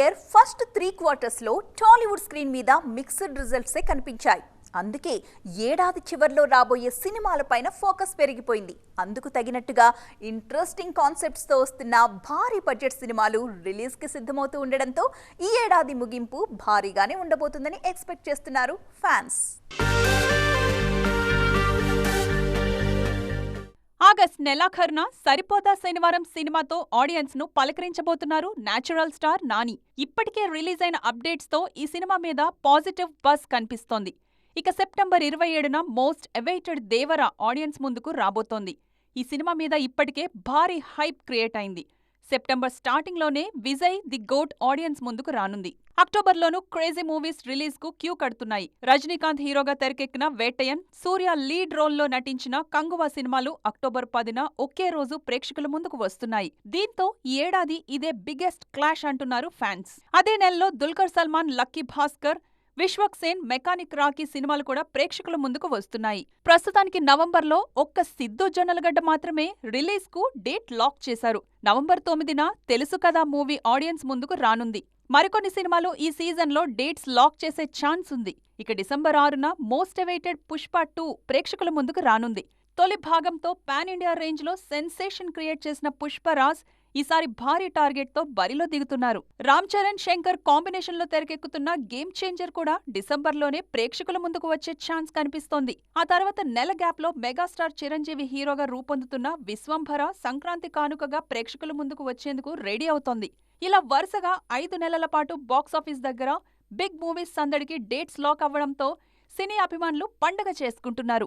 Year first three క్వార్టర్స్లో Tollywood screen మీద mixed రిజల్ట్సే కనిపించాయి. అందుకే ఏడాది చివర్లో రాబోయే సినిమాలపైన ఫోకస్ పెరిగిపోయింది. అందుకు తగినట్టుగా ఇంట్రెస్టింగ్ కాన్సెప్ట్స్తో వస్తున్న భారీ బడ్జెట్ సినిమాలు రిలీజ్కి సిద్ధమవుతూ ఉండడంతో ఈ ఏడాది ముగింపు భారీగానే ఉండబోతుందని ఎక్స్పెక్ట్ చేస్తున్నారు ఫ్యాన్స్ ఆగస్ట్ నెలాఖరున సరిపోదా శనివారం సినిమాతో ఆడియన్స్ను పలకరించబోతున్నారు నేచురల్ స్టార్ నాని. ఇప్పటికే రిలీజ్ అయిన అప్డేట్స్తో ఈ సినిమా మీద పాజిటివ్ బస్ కనిపిస్తోంది. ఇక సెప్టెంబర్ ఇరవై ఏడున మోస్ట్ అవైటెడ్ దేవర ఆడియన్స్ ముందుకు రాబోతోంది. ఈ సినిమా మీద ఇప్పటికే భారీ హైప్ క్రియేట్ అయింది. సెప్టెంబర్ స్టార్టింగ్లోనే విజయ్ ది గోట్ ఆడియన్స్ ముందుకు రానుంది. అక్టోబర్లోనూ క్రేజీ మూవీస్ రిలీజ్కు క్యూ కడుతున్నాయి. రజనీకాంత్ హీరోగా తెరకెక్కిన వేటయన్ సూర్య లీడ్ రోల్లో నటించిన కంగువా సినిమాలు అక్టోబర్ పదిన ఒకే రోజు ప్రేక్షకుల ముందుకు వస్తున్నాయి. దీంతో ఈ ఏడాది ఇదే బిగ్గెస్ట్ క్లాష్ అంటున్నారు ఫ్యాన్స్. అదే నెలలో Dulquer Salmaan Lucky Bhaskar Vishwak Sen Mechanic Rocky సినిమాలు కూడా ప్రేక్షకుల ముందుకు వస్తున్నాయి. ప్రస్తుతానికి నవంబర్లో ఒక్క సిద్ధు జొన్నలగడ్డ మాత్రమే రిలీజ్కు డేట్ లాక్ చేశారు. నవంబర్ తొమ్మిదిన తెలుసు కదా మూవీ ఆడియన్స్ ముందుకు రానుంది. మరికొన్ని సినిమాలు ఈ సీజన్లో డేట్స్ లాక్ చేసే ఛాన్స్ ఉంది. ఇక డిసెంబర్ ఆరున మోస్ట్ అవైటెడ్ పుష్ప టూ ప్రేక్షకుల ముందుకు రానుంది. తొలి భాగంతో పాన్ ఇండియా రేంజ్లో సెన్సేషన్ క్రియేట్ చేసిన పుష్పరాజ్ ఈసారి భారీ టార్గెట్తో బరిలో దిగుతున్నారు. రామ్ చరణ్ శంకర్ కాంబినేషన్లో తెరకెక్కుతున్న గేమ్ చేంజర్ కూడా డిసెంబర్లోనే ప్రేక్షకుల ముందుకు వచ్చే ఛాన్స్ కనిపిస్తోంది. ఆ తర్వాత నెల గ్యాప్లో మెగాస్టార్ చిరంజీవి హీరోగా రూపొందుతున్న విశ్వంభర సంక్రాంతి కానుకగా ప్రేక్షకుల ముందుకు వచ్చేందుకు రెడీ అవుతోంది. ఇలా వరుసగా ఐదు నెలల పాటు బాక్సాఫీస్ దగ్గర బిగ్ మూవీస్ సందడికి డేట్స్ లాక్ అవ్వడంతో సినీ అభిమానులు పండగ చేసుకుంటున్నారు.